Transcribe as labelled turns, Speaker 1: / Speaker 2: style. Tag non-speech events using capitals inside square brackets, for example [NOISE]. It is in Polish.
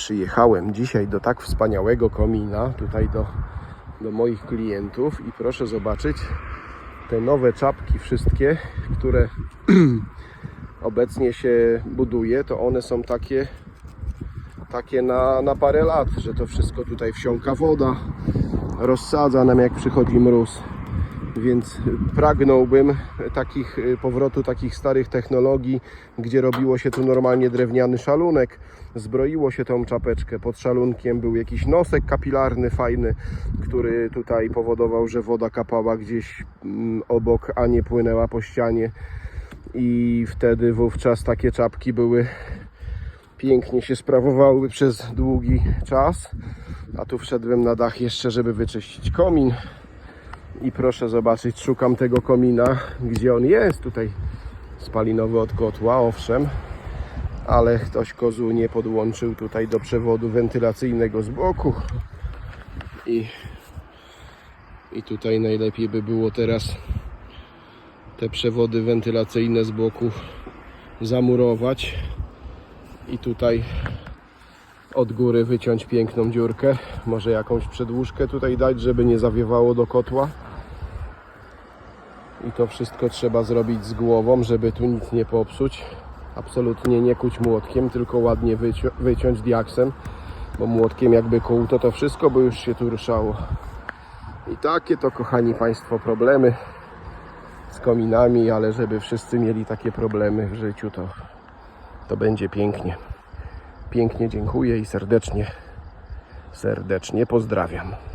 Speaker 1: Przyjechałem dzisiaj do tak wspaniałego komina, tutaj do, do moich klientów i proszę zobaczyć te nowe czapki wszystkie, które [CLEARS THROAT] obecnie się buduje, to one są takie takie na, na parę lat, że to wszystko tutaj wsiąka woda, rozsadza nam jak przychodzi mróz. Więc pragnąłbym takich y, powrotu takich starych technologii, gdzie robiło się tu normalnie drewniany szalunek, zbroiło się tą czapeczkę. Pod szalunkiem był jakiś nosek kapilarny fajny, który tutaj powodował, że woda kapała gdzieś mm, obok, a nie płynęła po ścianie. I wtedy wówczas takie czapki były pięknie się sprawowały przez długi czas. A tu wszedłem na dach jeszcze, żeby wyczyścić komin. I proszę zobaczyć, szukam tego komina, gdzie on jest. Tutaj spalinowy od kotła, owszem, ale ktoś kozu nie podłączył tutaj do przewodu wentylacyjnego z boku. I, i tutaj najlepiej by było teraz te przewody wentylacyjne z boku zamurować i tutaj od góry wyciąć piękną dziurkę. Może jakąś przedłużkę tutaj dać, żeby nie zawiewało do kotła. I to wszystko trzeba zrobić z głową, żeby tu nic nie popsuć. Absolutnie nie kuć młotkiem, tylko ładnie wycią- wyciąć diaksem, bo młotkiem jakby kuł, to to wszystko by już się tu ruszało. I takie to, kochani Państwo, problemy z kominami, ale żeby wszyscy mieli takie problemy w życiu, to, to będzie pięknie. Pięknie dziękuję i serdecznie, serdecznie pozdrawiam.